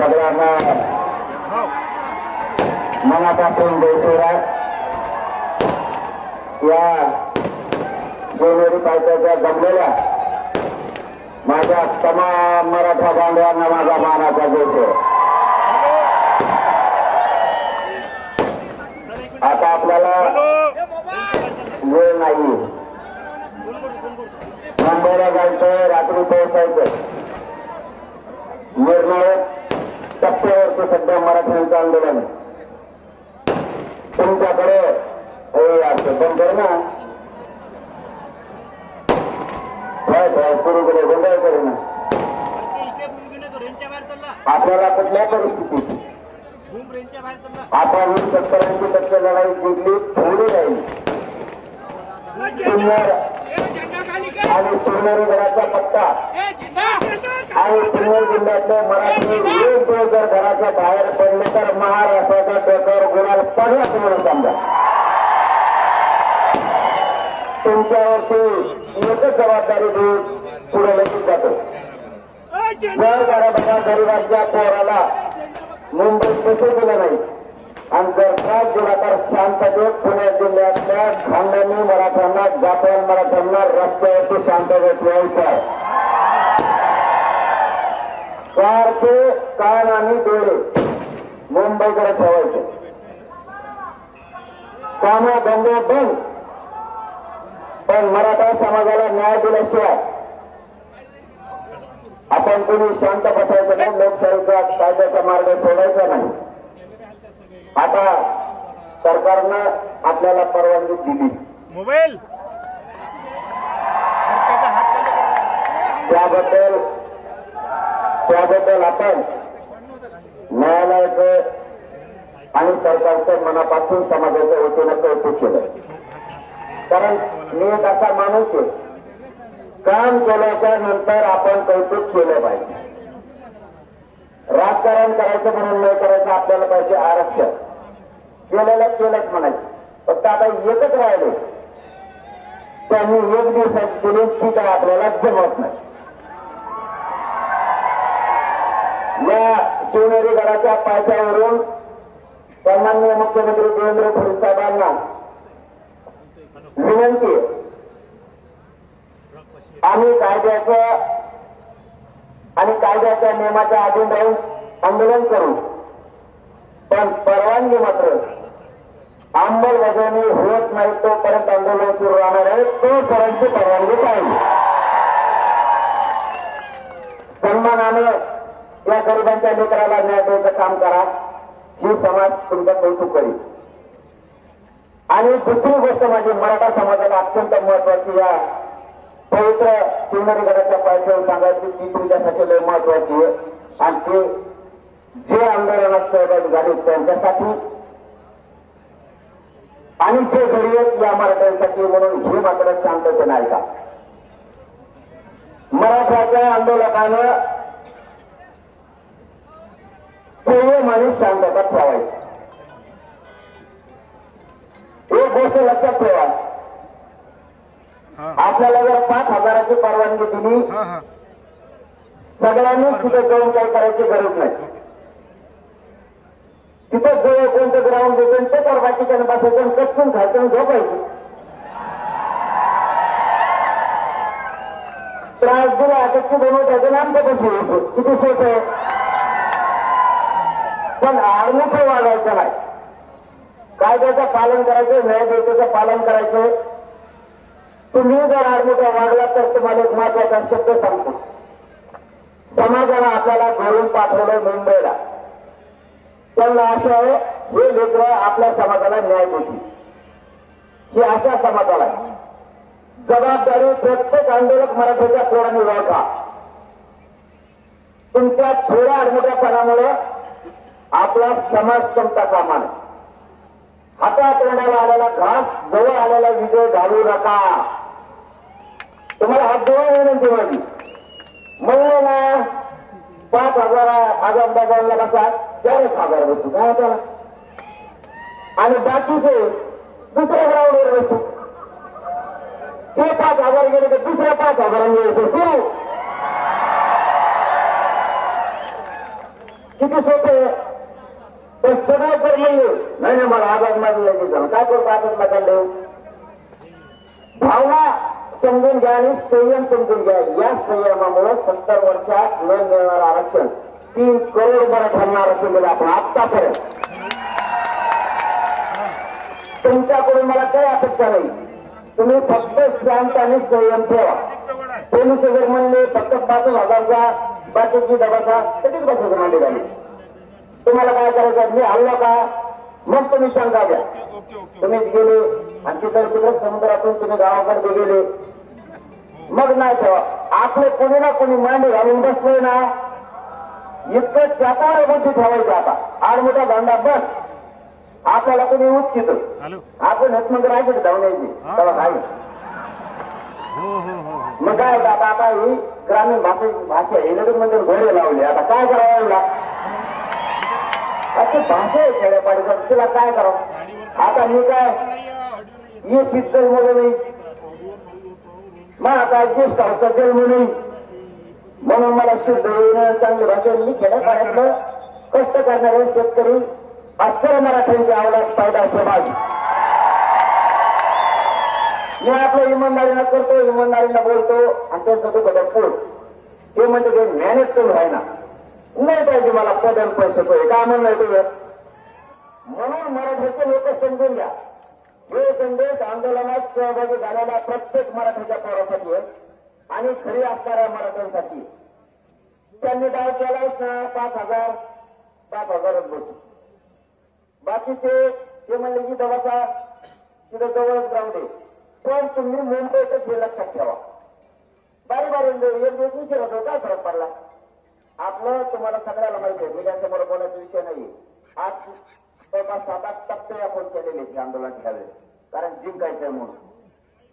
सगळ्यांना मनापासून जयशिवराय या सोनेरी पायथ्याच्या जमलेल्या माझ्या तमाम मराठा बांधवांना माझा मानाचा जयशिव आता आपल्याला वेळ नाही. मुंबईला जायचं रात्री पोहोचायचं. निर्णायक टप्प्यावरती सध्या मराठ्यांचं आंदोलन तुमच्याकडे पण कर ना. सुरू केले गोंधळ करू ना? आपल्याला कुठल्या परिस्थितीत? आपण सत्तरऐंशी टक्के लढाई जिंकली थोडी राहील. आणि शिवनेरीगडाचा पट्टा आणि पुणे जिल्ह्यातले मराठी एक जर घराच्या बाहेर पडले तर महाराष्ट्राच्या डोक्यावर गुलाल पडलाच म्हणून समजा. तुमच्यावरती एकच जबाबदारी देऊन पुढे लगेच जातो. जर जरा बघा गरीबाच्या पोराला मुंबईत कसं दिलं नाही आणि जर त्रास दिला तर शांततेत पुणे जिल्ह्यातल्या खानदानी मराठ्यांना जापान मराठ्यांना रस्त्यावरती शांततेत यायचं आहे. सारखे कान आणि डोळे मुंबईकडे ठेवायचे. कामा धंदे बंद. पण मराठा समाजाला न्याय दिल्याशिवाय आपण कोणी शांत बसायचं नाही लोकशाहीचा कायद्याचा मार्ग सोडायचा नाही. सरकारनं आपल्याला परवानगी दिली. मोबाईल. त्याबद्दल त्याबद्दल आपण न्यायालयाचं आणि सरकारचं मनापासून समाजाच्या वतीनं कौतुक केलं. कारण मी एक असा माणूस आहे. काम केल्याच्यानंतर आपण कौतुक केलं पाहिजे. राजकारण करायचं म्हणून नाही करायचं आपल्याला पाहिजे आरक्षण. केलेलं केलंच म्हणायचं. फक्त आता एकच राहिले. त्यांनी एक दिवसात दिली ती काय आपल्याला जमत नाही. या शिवनेरी गडाच्या पायथ्यावरून सन्माननीय मुख्यमंत्री देवेंद्र फडणवीस साहेबांना विनंती आम्ही कायद्याच्या आणि कायद्याच्या नियमाच्या अधीन राहून आंदोलन करू. पण परवानगी मात्र अंमलबजावणी होत नाही तोपर्यंत आंदोलन सुरू राहणार आहे. तोपर्यंत परवानगी पाहिजे. सन्मानानं या गरिबांच्या मित्राला न्याय द्यायचं काम करा. ही समाज तुमचं कौतुक करील. आणि दुसरी गोष्ट माझी मराठा समाजाला अत्यंत महत्वाची या पवित्र शिवनेरी गडाच्या पायथ्यावर सांगायची ती तुमच्यासाठी लय महत्वाची आहे. आणि ते जे आंदोलनात सहभागी झाले त्यांच्यासाठी आणि जे आहेत या मराठ्यांसाठी म्हणून हे मात्र शांततेने ऐका मराठ्याच्या आंदोलकानं संयम आणि शांतता ठेवायची. एक गोष्ट लक्षात ठेवा. आपल्याला जर पाच हजाराची परवानगी दिली सगळ्यांनीच तिथे जाऊन काही करायची गरज नाही. तिथं जवळ कोणतं ग्राउंड देतो ते तर बाकीच्यानं बसायचं आणि कचकून खायचं आणि झोपायचं. त्रास दिला तर तू बनवत आणि किती सोपं आहे. पण आर्मीच वागायचं नाही. कायद्याचं पालन करायचं न्यायदेवतेचं पालन करायचं. तुम्ही जर आर्मीचा वागला तर तुम्हाला एक महत्त्वाचा शब्द सांगतो. समाजाला आपल्याला घरून पाठवलं मुंबईला त्यांना असं आहे हे लेकर आपल्या समाजाला न्याय देतील. हे अशा समाजाला जबाबदारी प्रत्येक आंदोलक मराठीच्या कोणाने ओळखा तुमच्या थोड्या आडमुठ्यापणामुळे आपला समाज संपता कामा हातात तोंडाला आलेला घास जवळ आलेला विजय घालू नका. तुम्हाला हात जवळ विनंती माझी. म्हणून पाच हजार आगाम बजावला कसा त्यावेळेस एक हजार काय त्याला. आणि बाकीचे दुसऱ्या ग्राउंडवर बसू ते पाच हजार गेले तर दुसऱ्या पाच हजारांनी यायचं सुरू. किती सोपे पण सगळं तर म्हणले नाही नाही मला आजाद मागला की झालं. काय करतो आजाद मागायला भावना समजून घ्या आणि संयम समजून घ्या. या संयमामुळे सत्तर वर्षात न मिळणार आरक्षण. तीन करोड बरं ठरणार असेल मला आपण. आत्तापर्यंत. तुमच्याकडून मला काही अपेक्षा नाही. तुम्ही फक्त शांत आणि संयम ठेवा. पोलीस जर म्हणले फक्त पाच हजारचा बाकीची दबासा कधीच बसायचं मांडी झाली तुम्हाला काय करायचं मी हल्ला का? मग तुम्ही शंका घ्या. तुम्हीच गेले आणि तिकडे तिकडे समुद्रातून तुम्ही गावाकडे गेले. मग नाही ठेवा. आपले कोणी ना कोणी मांडी घालून बसले ना इतकं चाकाळ बुद्धी ठेवायची आता. आडमोठा धंदा बस. आपल्याला कोणी उच्चित हॅलो. आपण हेच मग राहायचे धावण्याची तेव्हा काय? हो हो हो मग काय होतं आता? आता ही ग्रामीण भाषा भाषा लगेच म्हणजे घोडे लावले. आता काय करावं याला अशी भाषा आहे खेड्यापाडीचं तिला काय करावं? आता मी काय? ये शीतल मुलं नाही. मग आता ज्येष्ठ होतं जन्म नाही. म्हणून मला शुद्ध येणं चांगली भाषा मी खेड्यापाड्यातलं कष्ट करणारे शेतकरी अस्कर मराठ्यांची आवडत फायदा समाज. मी आपलं इमानदारीनं करतो इमानदारीनं बोलतो आणि त्यांचं तो बदल ते म्हणजे ते मॅनेज करून आहे ना. नाही पाहिजे मला पदन पैसे पाहिजे काय म्हणणं तुझं म्हणून मराठीचे लोक समजून घ्या. हे संदेश आंदोलनात सहभागी झालेल्या प्रत्येक मराठीच्या पोरासाठी आहे. आणि खरी असणाऱ्या मराठ्यांसाठी त्यांनी डाव केलाच ना पाच हजार पाच हजारच बसू बाकीचे ते म्हणले की दवाचा तिथं जवळच राहू दे. पण तुम्ही मुंबईतच हे लक्षात ठेवा. बारी बारी म्हणजे एक दिवस उशीर होतो काय फरक पडला? आपलं तुम्हाला सगळ्याला माहिती आहे मीडियासमोर बोलायचा विषय नाही आज जवळपास सात आठ टप्पे आपण केलेले आंदोलन घ्यावे कारण जिंकायचंय म्हणून.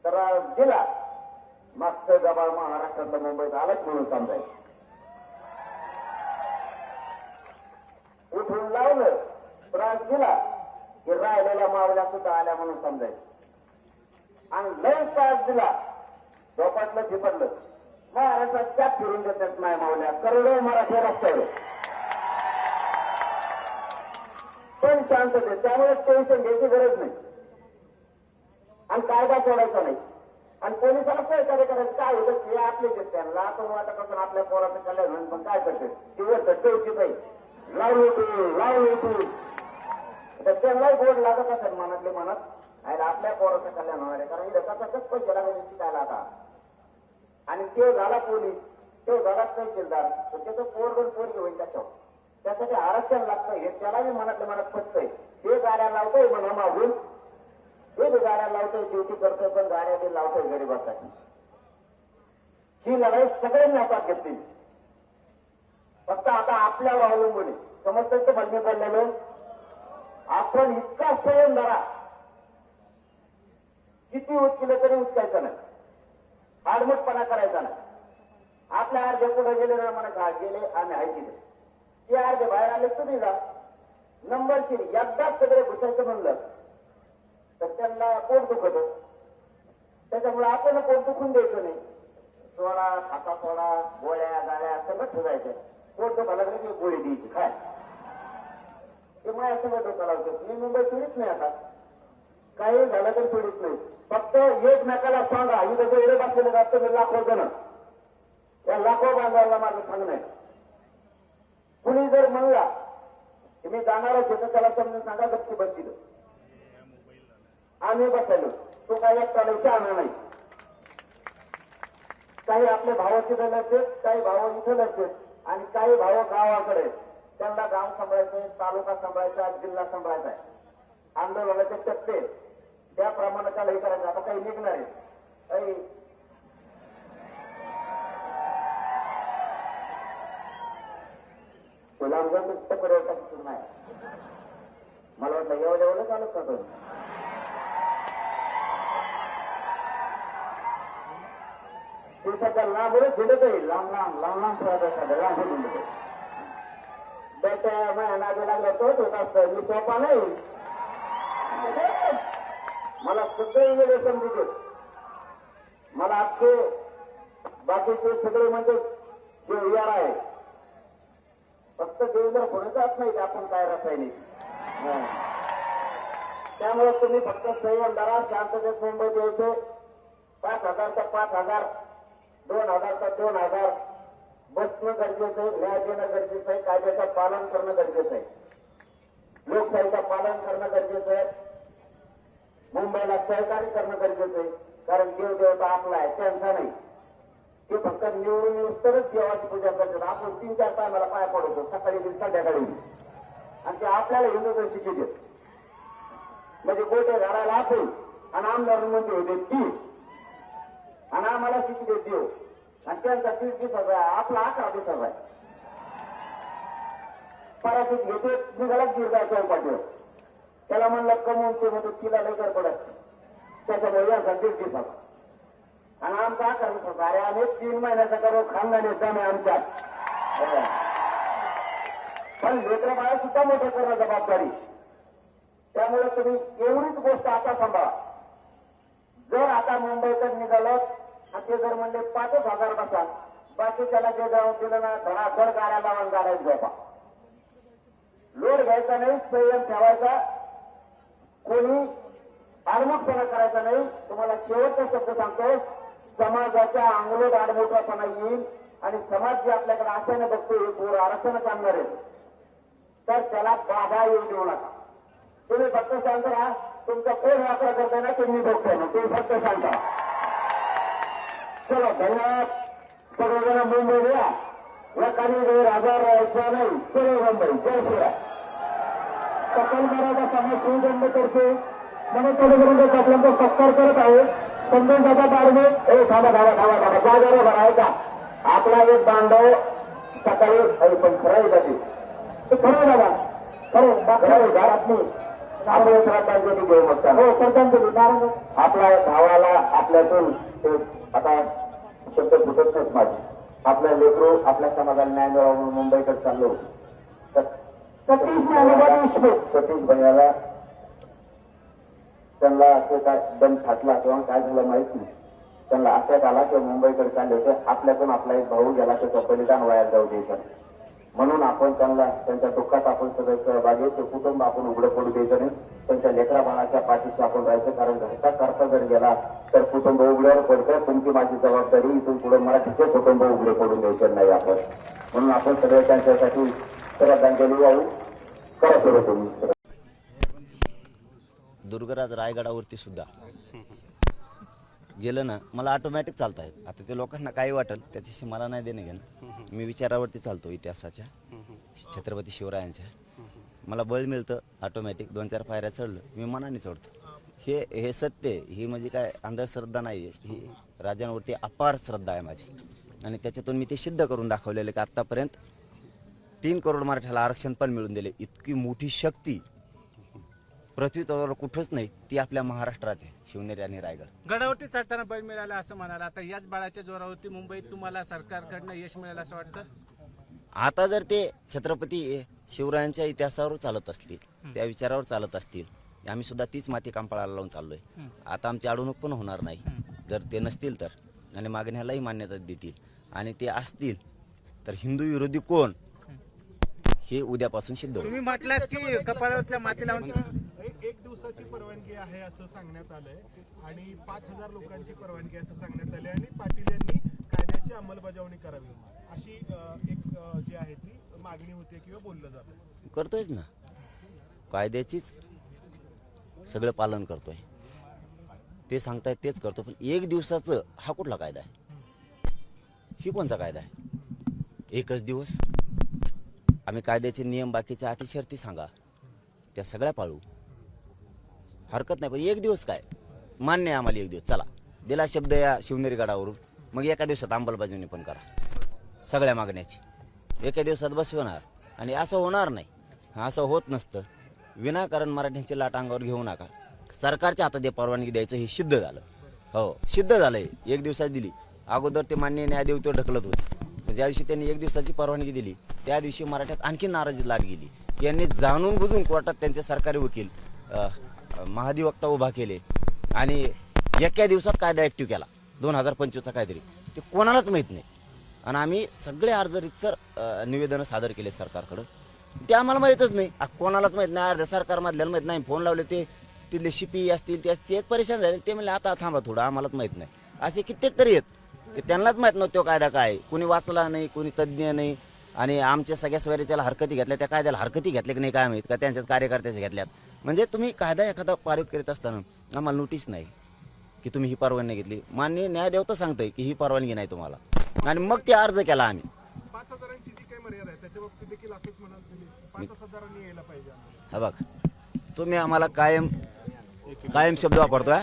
तर दिला. मागचं गबाळ महाराष्ट्रातलं मुंबईत आलंच म्हणून समजायचं. उठून लावलं त्रास दिला की राहिलेल्या मावल्या सुद्धा आल्या म्हणून समजायचं. आणि लय त्रास दिला झोपातलं झिपडलं महाराष्ट्रात त्या फिरून देतात नाही मावल्या करोडो मराठी रस्त्यावर. पण शांतते त्यामुळे टेन्शन घ्यायची गरज नाही. आणि कायदा सोडायचा नाही. आणि पोलिसाला सहकार्य करायचं काय होतं? ते आपले जे त्यांना आपण वाटत असून आपल्या पोराचं कल्याण होईल. पण काय करते? दिवस ठेवची नाही लावली तू लावली तू तर त्यांनाही गोड लागत असेल मनातले मनात. आणि आपल्या पोराचं कल्याण होणार आहे. कारण इथं कसं पैसे लागायचे शिकायला आता. आणि तो झाला पोलीस. तो झाला तहसीलदार. तर त्याचं पोरगण पोरगी होईल कशावर? त्यासाठी आरक्षण लागतं हे त्यालाही मनातल्या मनात पटतंय. ते गाड्या लावतोय म्हणा मागून. हे गाड्या लावतोय ड्युटी करतोय पण गाड्या ते लावतोय गरिबासाठी. ही लढाई सगळ्यांनी हातात घेतली. फक्त आता आपल्यावर अवलंबून आहे. समजतंय तर बंदी पडलेलो? आपण इतका संयम धरा. किती उचकिलं तरी उचकायचं नाही. आडमटपणा करायचा नाही. आपल्या अर्धे पुढे गेले ना म्हणा घा गेले आम्ही ऐकले ते अर्धे बाहेर आले तुम्ही जा. नंबरशीर एकदाच सगळे घुसायचं म्हणलं. तर त्यांना पोट दुखत? त्याच्यामुळे आपण पोट दुखून द्यायचं नाही. सोडा खाता सोडा गोळ्या गाळ्या सगळं ठेवायचं. पोट दुखायला लागलं की गोळी द्यायची काय ते मला सगळं डोकं लावतो मी मुंबई सोडित नाही आता. काही झालं तर सोडित नाही. फक्त एकमेकाला सांगा. इथं जे एवढे बसलेले असतं मी लाखो जण. या लाखो बांधवाला माझं सांगणं आहे. कुणी जर म्हणला की मी जाणारच आहे त्याला समजून सांगा गप्पी बसतील. आम्ही बसायलो तो काही एकटा आणा नाही. काही आपले भाव तिथं लढतेत काही भाव इथं लढतेत आणि काही भाव गावाकडे. आहेत. त्यांना गाव सांभाळायचंय तालुका सांभाळायचा जिल्हा सांभाळायचा आहे. आंदोलनाचे टप्पे. त्याप्रमाणे त्याला हे करायचं. आता काही निघणार आहे. काही गुलामगंज टप्प्यावर पुरवठा नाही मला वाटलं एवढं एवढं चालत का तो? ते सध्या लांबच आहे लांब लांब लांब लांब खेळत सध्या लांब झेडून बट माझ्या लागला तोच होत असतं. मी सोपा नाही. मला सगळे वेगळे समजू मला अख्खे बाकीचे सगळे म्हणजे जे यार आहे. फक्त फक्त देवेंद्र जात नाही की आपण काय रासायनिक. त्यामुळे तुम्ही फक्त संयम धरा शांततेत मुंबईत यायचे पाच हजार तर पाच हजार दोन हजार तर दोन हजार बसणं गरजेचं आहे न्याय देणं गरजेचं आहे कायद्याचं पालन करणं गरजेचं आहे. लोकशाहीचं पालन करणं गरजेचं आहे. मुंबईला सहकार्य करणं गरजेचं आहे. कारण देव देवता आपला आहे त्यांचा नाही. ते फक्त निवडून येऊस तरच देवाची पूजा करतात. आपण तीन चार टायमाला पाय पडतो सकाळी बी संध्याकाळी आणि ते आपल्याला हिंदू शिकू देत म्हणजे गोटे घालायला आपण आणि आमदार म्हणजे होते ती आणि आम्हाला शिक देत देऊ आणि त्यांचा तीस दिवसाचा आहे. आपला अकरा दिवसाचा आहे. परातीत घेते निघाला गिरगाव चौपाटीवर त्याला म्हणलं कमवून ते म्हणतो तिला लय गडबड असते. त्याच्यामुळे यांचा दीड दिवसाचा आणि आमचा अकरा दिवसाचा अरे आम्ही तीन महिन्याचा करू खानदानी दमे आमच्यात. पण लेकर बाळा सुद्धा मोठ्या करणं जबाबदारी. त्यामुळे तुम्ही एवढीच गोष्ट आता सांभाळा. जर आता मुंबईकर निघालं आणि ते जर म्हणले पाचच हजार बसा. बाकी त्याला जे जाऊन दिलं ना धडाधड गाड्या लावून गाड्यात झोपा. लोड घ्यायचा नाही संयम ठेवायचा. कोणी आडमुठपणा करायचा नाही. तुम्हाला शेवटचा शब्द सांगतो समाजाच्या अंगलोट आडमुठपणा येईल आणि समाज जे आपल्याकडे आशेने बघतो हे पोर आरक्षणच आणणार आहे तर त्याला बाधा येऊ देऊ नका. तुम्ही फक्त सांगता तुमचा कोण वापर करताय ना तुम्ही बघताय ना तुम्ही फक्त राहा चलो धन्यवाद. सगळेजण मुंबई या. लोकांनी गैर आजार राहायचा नाही. चलो मुंबई. जय श्रीराम सकल मराठा समाज शिवदंड करते. म्हणून तोपर्यंत आपल्याला सत्कार करत आहे. समजून दादा बाळमे ए थांबा थांबा थांबा थांबा. जागा रे बरं ऐका आपला एक बांधव सकाळी पण खरं आहे का ते? खरं दादा. खरं खरं घरात नाही. त्यामुळे श्रद्धांजली घेऊ शकता हो श्रद्धांजली नारायण आपल्या भावाला आपल्यातून आता शब्द फुटत नाहीत माझे. आपल्या लेकरू आपल्या समाजाला न्याय मिळावा म्हणून मुंबईकडे चाललो. सतीश सतीश भैयाला त्यांना ते काय दम छाटला किंवा काय झालं माहीत नाही. त्यांना अटॅक आला किंवा मुंबईकडे चालले होते. आपल्यातून आपला एक भाऊ गेला त्याचं बलिदान वाया जाऊ द्यायचं. म्हणून आपण त्यांना त्यांच्या दुःखात आपण सगळे सहभागी ते कुटुंब आपण उघडं पडू द्यायचं नाही. त्यांच्या लेकरा बाळाच्या पाठीशी आपण राहायचं कारण घरचा करता जर गेला तर कुटुंब उघड्यावर पडतं. तुमची माझी जबाबदारी इथून पुढे मराठीचे कुटुंब उघडे पडून द्यायचं नाही आपण. म्हणून आपण सगळे त्यांच्यासाठी श्रद्धांजली वाहू करा सुरू तुम्ही. दुर्गराज रायगडावरती सुद्धा. गेलं ना मला ऑटोमॅटिक चालता येत. आता ते लोकांना काही वाटेल त्याच्याशी मला नाही देणं घेणं. मी विचारावरती चालतो इतिहासाच्या छत्रपती शिवरायांच्या. मला बळ मिळतं ऑटोमॅटिक दोन चार पायऱ्या चढलं मी मनाने चढतो. हे हे सत्य ही म्हणजे काय अंधश्रद्धा नाही आहे. ही राजांवरती अपार श्रद्धा आहे माझी. आणि त्याच्यातून मी ते सिद्ध करून दाखवलेलं की आत्तापर्यंत तीन करोड मराठ्याला आरक्षण पण मिळून दिले. इतकी मोठी शक्ती पृथ्वी तलावर कुठंच नाही ती आपल्या महाराष्ट्रात आहे शिवनेरी आणि रायगड. गडावरती चढताना बळ मिळाला असं म्हणाला. आता याच बाळाच्या जोरावरती मुंबईत तुम्हाला सरकारकडनं यश मिळालं असं वाटतं? आता जर ते छत्रपती शिवरायांच्या इतिहासावर चालत असतील त्या विचारावर चालत असतील आम्ही सुद्धा तीच माती कांपळाला लावून चाललोय. आता आमची अडवणूक पण होणार नाही. जर ते नसतील तर आणि मागण्यालाही मान्यता देतील. आणि ते असतील तर हिंदू विरोधी कोण? हे उद्यापासून सिद्ध होईल. तुम्ही म्हटलात की कपाळावरच्या माती लावून एक दिवसाची परवानगी आहे असं सांगण्यात आलंय. आणि पाच हजार लोकांची परवानगी असं सांगण्यात आली आणि पाटील यांनी कायद्याची अंमलबजावणी करावी. अशी एक जी आहे ती मागणी होते किंवा बोललं जातं करतोयच ना. कायद्याचीच सगळं पालन करतोय. ते सांगतायत तेच करतो. पण एक दिवसाचं हा कुठला कायदा आहे? ही कोणचा कायदा आहे? एकच दिवस. आम्ही कायद्याचे नियम बाकीच्या अटी शर्ती सांगा. त्या सगळ्या पाळू. हरकत नाही पण एक दिवस काय? मान्य आहे आम्हाला एक दिवस. चला दिला शब्द या शिवनेरी गडावरून. मग एका दिवसात अंमलबजावणी पण करा. सगळ्या मागण्याची. एका दिवसात बसवणार आणि असं होणार नाही. असं होत नसतं. विनाकारण मराठ्यांची लाट अंगावर घेऊ नका. सरकारच्या हातात जे परवानगी द्यायचं हे सिद्ध झालं. हो सिद्ध झालंय. एक दिवसात दिली. अगोदर ते मान्य न्यायदेव ढकलत होते. ज्या दिवशी त्यांनी एक दिवसाची परवानगी दिली त्या दिवशी मराठ्यात आणखी नाराजी लाट गेली. यांनी जाणून बुजून कोर्टात त्यांचे सरकारी वकील महाधिवक्ता उभा केले आणि एका दिवसात कायदा ऍक्टिव्ह केला. दोन हजार पंचवीसचा काहीतरी. ते कोणालाच माहीत नाही. आणि आम्ही सगळे अर्ज रितसर निवेदनं सादर केले सरकारकडं ते आम्हाला माहीतच नाही. कोणालाच माहीत नाही. अर्ध्या सरकारमधल्याला माहीत नाही. फोन लावले ते. तिथले शिपी असतील ते तेच परेशान झाले. ते म्हणले आता थांबा थोडं. आम्हालाच माहीत नाही. असे कित्येक तरी आहेत. ते त्यांनाच माहीत नव्हतं कायदा काय कुणी वाचला नाही कुणी तज्ज्ञ नाही. आणि आमच्या सगळ्या स्वैरीच्याला हरकती घेतल्या. त्या कायद्याला हरकती घेतल्या की नाही काय माहीत? का त्यांच्याच कार्यकर्त्याच्या घेतल्यात? म्हणजे तुम्ही कायदा एखादा पारित करीत असताना आम्हाला नोटीस नाही की तुम्ही ही परवानगी घेतली. मान्य न्यायदेव तर सांगतंय की ही परवानगी नाही तुम्हाला. आणि मग ते अर्ज केला आम्ही. पाच हजारांची जी काही मर्यादा आहे त्याच्या बाबतीत देखील असंच म्हणाल तुम्ही. पाच हजारांनी यायला पाहिजे आम्हाला. हा बघ. तुम्ही आम्हाला कायम कायम शब्द वापरतोय.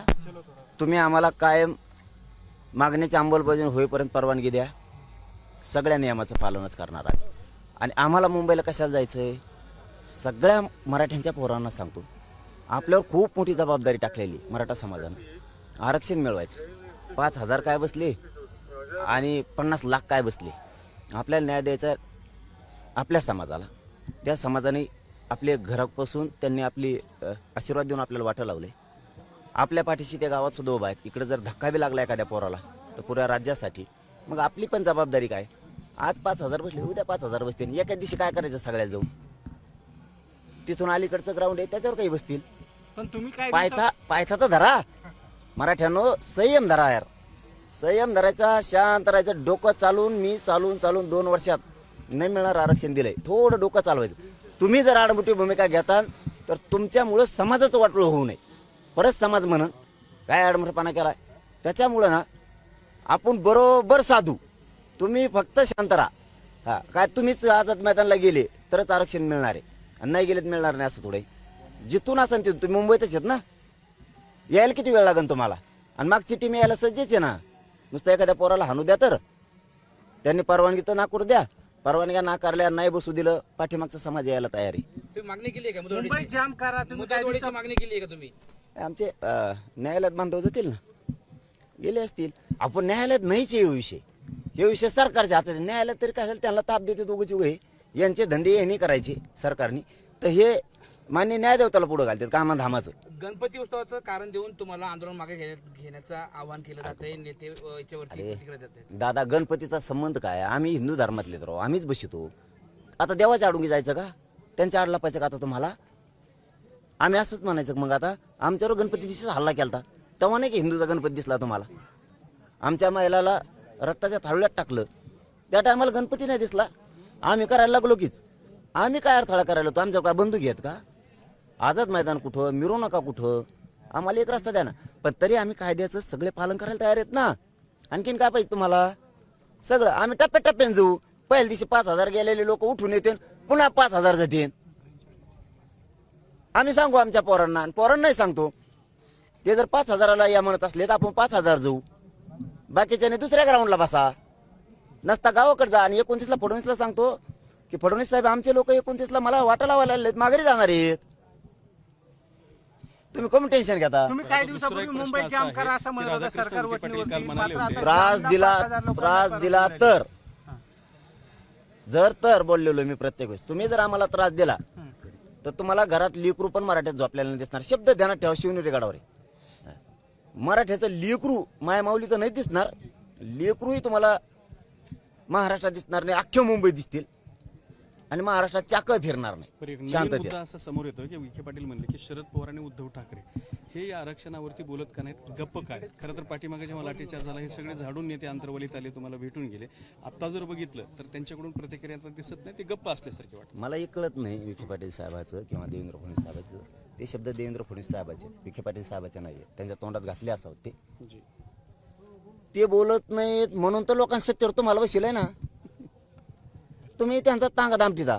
तुम्ही आम्हाला कायम मागणीची अंमलबजावणी होईपर्यंत परवानगी द्या. सगळ्या नियमाचं पालनच करणार आहे आणि आम्हाला मुंबईला कशाला जायचं आहे सगळ्या मराठ्यांच्या पोरांना सांगतो. आपल्यावर खूप मोठी जबाबदारी टाकलेली मराठा समाजानं. आरक्षण मिळवायचं. पाच हजार काय बसले? आणि पन्नास लाख काय बसले? आपल्याला न्याय द्यायचा आपल्या समाजाला. त्या समाजाने आपले घरापासून त्यांनी आपली आशीर्वाद देऊन आपल्याला वाटं लावले आपल्या पाठीशी त्या गावात सुद्धा उभा आहेत. इकडे जर धक्का बी लागला एखाद्या पोराला तर पुऱ्या राज्यासाठी. मग आपली पण जबाबदारी काय? आज पाच हजार बसले उद्या पाच हजार बसतील. एका दिवशी काय करायचं सगळ्या जाऊन? तिथून अलीकडचं ग्राउंड आहे त्याच्यावर काही बसतील? पण तुम्ही काय पायथा पायथा तर धरा. मराठ्यानो संयम धरा यार. संयम धरायचा शांत राहायचं. डोकं चालून मी चालून चालून दोन वर्षात नाही मिळणार आरक्षण दिलंय. थोडं डोकं चालवायचं. तुम्ही जर आडमुठी भूमिका घेताल तर तुमच्यामुळं समाजाचं वाटलं होऊ नये. परत समाज म्हणून काय आडमुठेपणा केलाय? त्याच्यामुळं ना आपण बरोबर साधू. तुम्ही फक्त शांत राहा. हा काय तुम्हीच आझाद मैदानला गेले तरच आरक्षण मिळणार आहे. आणि नाही गेले तर मिळणार नाही असं थोडं. जिथून असेल तिथून. तुम्ही मुंबईतच आहेत ना? यायला किती वेळ लागेल तुम्हाला? आणि मागची टीम यायला सज्जच आहे ना? नुसतं एखाद्या पोराला हाणू द्या तर. त्यांनी परवानगी तर नाकरू द्या. परवानग्या नाकारल्या नाही बसू दिलं पाठीमागचा समाज यायला तयार आहे. तुम्ही मागणी केली आहे का? मुंबई मुदवाडीची जाम करा तुम्ही काय मुदवाडीची दिवसा मागणी केली आहे का तुम्ही? आमचे अं, न्यायालयात बांधव जातील ना? गेले असतील. आपण न्यायालयात नाहीच हे विषय. हे विषय सरकारच्या हातात आहे. न्यायालयात तरी काय झालं त्यांना ताप देते दोघं उभे यांचे धंदे यांनी करायचे सरकारने. तर हे मान्य न्यायदेवताला पुढे घालतात कामा धामाचं. गणपती उत्सवाचं कारण देऊन तुम्हाला आंदोलन मागे घेण्यात- घेण्याचं आवाहन केलं जातंय नेते अ, याच्यावरती प्रतिक्रिया देत आहेत. दादा गणपतीचा संबंध काय? आम्ही हिंदू धर्मातले तर आहो. आम्हीच बसितो. आता देवाच्या आडुंगी जायचं का? त्यांच्या आडला पाहिजे का आता तुम्हाला? आम्ही असंच म्हणायचं मग आता आमच्यावर गणपती दिवशीच हल्ला केलता. तेव्हा नाही की हिंदूचा गणपती दिसला तुम्हाला? आमच्या महिलाला रक्ताच्या थाळव्यात टाकलं. त्या टायमाला गणपती नाही दिसला. आम्ही करायला लागलो कीच. आम्ही काय अडथळा करायला होतो आमच्यावर काय बंदूक घेत का? आझाद मैदान कुठं मिरू नका कुठं? आम्हाला एक रस्ता द्या ना. पण तरी आम्ही कायद्याचं सगळे पालन करायला तयार आहेत ना. आणखीन काय पाहिजे तुम्हाला? सगळं. आम्ही टप्प्याटप्प्याने जाऊ. पहिल्या दिवशी पाच हजार गेलेले लोक उठून येतील पुन्हा पाच हजार जातील. आम्ही सांगू आमच्या पोरांना आणि पोरांनाही सांगतो ते जर पाच हजाराला या म्हणत असले तर आपण पाच हजार जाऊ. बाकीच्याने दुसऱ्या ग्राउंडला बसा. नसता गावाकडे जा आणि एकोणतीसला फडणवीसला सांगतो की फडणवीस साहेब आमचे लोक एकोणतीसला मला वाटा लावायला लागलेत माघारी जाणार आहेत. तुम्ही कमी टेन्शन घेता? तुम्ही काही दिवसापूर्वी मुंबई जाम करा असं म्हणत होता सरकार वटणीवरती मात्र आता त्रास दिला पाच हजार लोकांना त्रास दिला. तर. जर तर बोललेलो मी प्रत्येक वेळेस तुम्ही जर आम्हाला त्रास दिला तर तुम्हाला घरात लेकरू पण मराठ्यात झोपलेला नाही दिसणार. शब्द ध्यानात ठेवा शिवनेरी गडावर आहे. मराठ्याचं लेकरू माय माऊली तर नाही दिसणार. लेकरूही तुम्हाला महाराष्ट्रात दिसणार नाही अख्ख्या मुंबई दिसतील. आणि महाराष्ट्रात चाक फिरणार एक नाही नवीन मुद्दा असा समोर येतो की विखे पाटील म्हणले की शरद पवार आणि उद्धव ठाकरे हे या आरक्षणावरती बोलत का नाहीत? गप्प काय? खरं तर पाठीमागे जेव्हा लाठीचार्ज झाला हे सगळे झाडून नेते अंतर्वलीत आले तुम्हाला भेटून गेले. आता जर बघितलं तर त्यांच्याकडून प्रतिक्रिया आता दिसत नाही ते गप्प असल्यासारखे वाटतं. मला हे कळत नाही विखे पाटील साहेबाचं किंवा देवेंद्र फडणवीस साहेबाचं. ते शब्द देवेंद्र फडणवीस साहेबाचे आहेत. विखे पाटील साहेबाचे नाही आहेत. त्यांच्या तोंडात घातले असावं ते. ते बोलत नाहीत म्हणून तर लोकांना सत्तेवर तुम्हाला बसेल आहे ना. तुम्ही त्यांचा तांगा दामटीचा